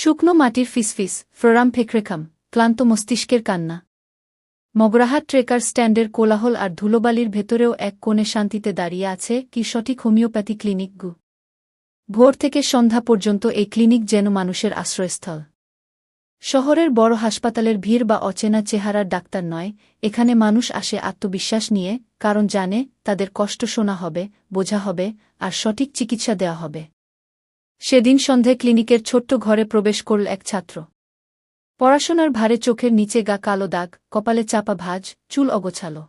শুকনো মাটির ফিসফিস, ফ্রোরাম ফেকরেখাম, ক্লান্ত মস্তিষ্কের কান্না। মগরাহাট ট্রেকার স্ট্যান্ডের কোলাহল আর ধুলোবালির ভেতরেও এক কোণে শান্তিতে দাঁড়িয়ে আছে কি সঠিক হোমিওপ্যাথি ক্লিনিক গু। ভোর থেকে সন্ধ্যা পর্যন্ত এই ক্লিনিক যেন মানুষের আশ্রয়স্থল। শহরের বড় হাসপাতালের ভিড় বা অচেনা চেহারার ডাক্তার নয়, এখানে মানুষ আসে আত্মবিশ্বাস নিয়ে, কারণ জানে, তাদের কষ্ট শোনা হবে, বোঝা হবে, আর সঠিক চিকিৎসা দেওয়া হবে। সেদিন সন্ধে ক্লিনিকের ছোট্ট ঘরে প্রবেশ করল এক ছাত্র। পড়াশোনার ভারে চোখের নিচে গা কালো দাগ, কপালে চাপা ভাজ, চুল অগোছাল।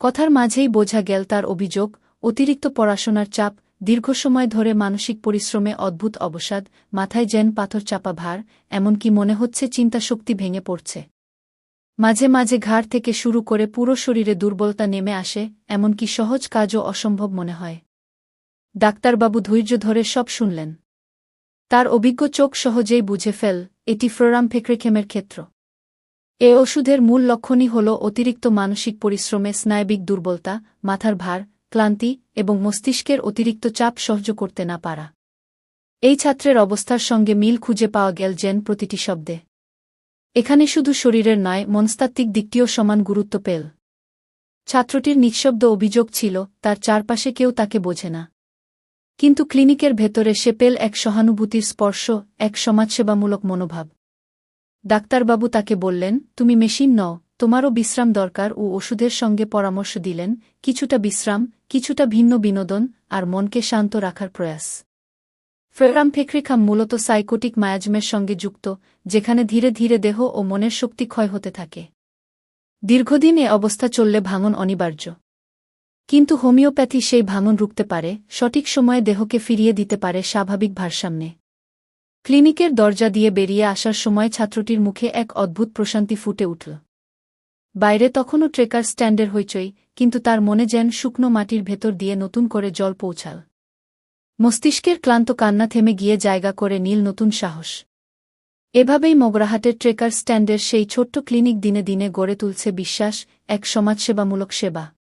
কথার মাঝেই বোঝা গেল তার অভিযোগ, অতিরিক্ত পড়াশোনার চাপ, দীর্ঘ সময় ধরে মানসিক পরিশ্রমে অদ্ভুত অবসাদ, মাথায় যেন পাথর চাপা ভার, এমনকি মনে হচ্ছে চিন্তাশক্তি ভেঙে পড়ছে। মাঝে মাঝে ঘাড় থেকে শুরু করে পুরো শরীরে দুর্বলতা নেমে আসে, এমনকি সহজ কাজও অসম্ভব মনে হয়। ডাক্তারবাবু ধৈর্য ধরে সব শুনলেন। তার অভিজ্ঞ চোখ সহজেই বুঝে ফেল, এটি ফ্লোরাম ফেক্রেখেমের ক্ষেত্র। এ ওষুধের মূল লক্ষণই হল অতিরিক্ত মানসিক পরিশ্রমে স্নায়বিক দুর্বলতা, মাথার ভার, ক্লান্তি এবং মস্তিষ্কের অতিরিক্ত চাপ সহ্য করতে না পারা। এই ছাত্রের অবস্থার সঙ্গে মিল খুঁজে পাওয়া গেল যেন প্রতিটি শব্দে। এখানে শুধু শরীরের নয়, মনস্তাত্ত্বিক দিকটিও সমান গুরুত্ব পেল। ছাত্রটির নিঃশব্দ অভিযোগ ছিল, তার চারপাশে কেউ তাকে বোঝে না। কিন্তু ক্লিনিকের ভেতরে সে পেল এক সহানুভূতির স্পর্শ, এক সমাজসেবামূলক মনোভাব। ডাক্তারবাবু তাকে বললেন, তুমি মেশিন নও, তোমারও বিশ্রাম দরকার ও ওষুধের সঙ্গে পরামর্শ দিলেন, কিছুটা বিশ্রাম, কিছুটা ভিন্ন বিনোদন আর মনকে শান্ত রাখার প্রয়াস। ফেরাম ফেক্রিখাম মূলত সাইকোটিক মায়াজমের সঙ্গে যুক্ত, যেখানে ধীরে ধীরে দেহ ও মনের শক্তি ক্ষয় হতে থাকে। দীর্ঘদিন এ অবস্থা চললে ভাঙন অনিবার্য। কিন্তু হোমিওপ্যাথি সেই ভাঙন রুখতে পারে, সঠিক সময়ে দেহকে ফিরিয়ে দিতে পারে স্বাভাবিক ভারসাম্যে। ক্লিনিকের দরজা দিয়ে বেরিয়ে আসার সময় ছাত্রটির মুখে এক অদ্ভুত প্রশান্তি ফুটে উঠল। বাইরে তখনও ট্রেকার স্ট্যান্ডের হইচই, কিন্তু তার মনে যেন শুকনো মাটির ভেতর দিয়ে নতুন করে জল পৌঁছাল। মস্তিষ্কের ক্লান্ত কান্না থেমে গিয়ে জায়গা করে নীল নতুন সাহস। এভাবেই মগরাহাটের ট্রেকার স্ট্যান্ডের সেই ছোট্ট ক্লিনিক দিনে দিনে গড়ে তুলছে বিশ্বাস, এক সমাজসেবামূলক সেবা।